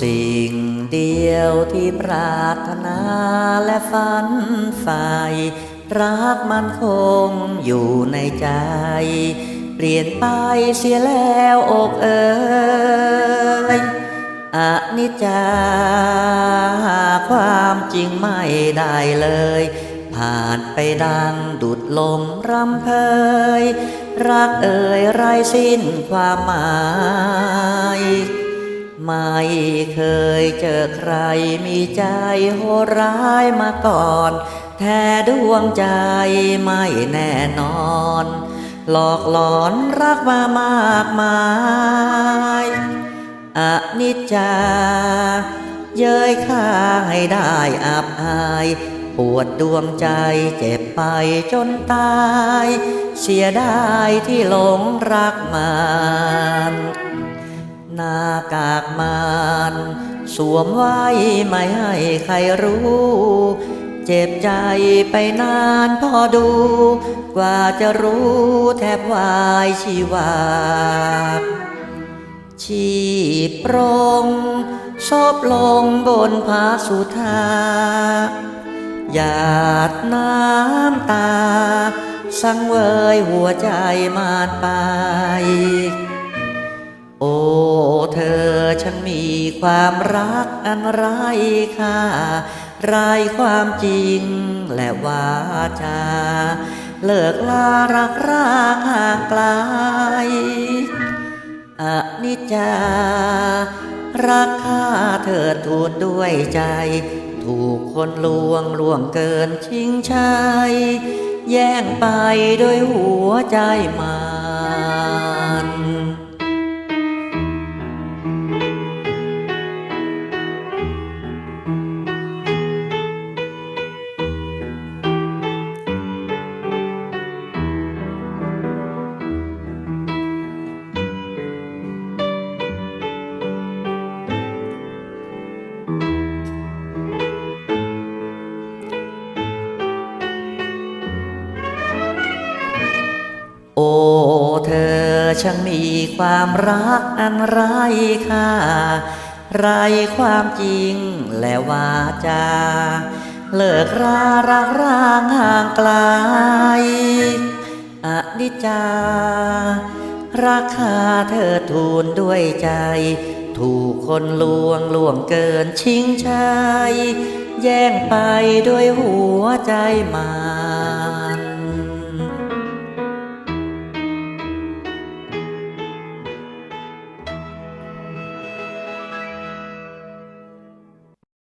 สิ่งเดียวที่ปรารถนาและฝันใฝ่รักมันคงอยู่ในใจ เปลี่ยนไปเสียแล้วอกเอ่ยอนิจจาความจริงไม่ได้เลย ผ่านไปดังดุดลมรำเพย รักเอ่ยไรสิ้นความหมาย ไม่เคยเจอใครมีใจโหร้ายมาก่อน แท้ดวงใจไม่แน่นอน หลอกหลอนรักมามากมายอนิจจา เย้ยข้าให้ได้อับอาย ปวดดวงใจเจ็บไปจนตาย เสียดายที่หลงรักมัน หน้ากากมันสวมไว้ไม่ให้ใครรู้ เจ็บใจไปนานพอดู กว่าจะรู้แทบวายชีวาชีปรงซบลงบนผาสุธาหยาดน้ำตา สังเวยหัวใจมานไป โอ้เธอฉันมีความรักอันไร้ค่าไร้ความจริงและวาจา เลิกลารักรางห่างไกลอนิจจา รักข้าเธอทูลด้วยใจ ถูกคนลวงล่วงเกินชิงชัย แย่งไปโดยหัวใจมัน โอ้เธอช่างมีความรักอันไร้ค่าไรความจริงและวาจา เลิกรารักร้างห่างไกลอนิจจา ราคาเธอทูลด้วยใจ ถูกคนลวงล่วงเกินชิงชัย แย่งไปด้วยหัวใจมัน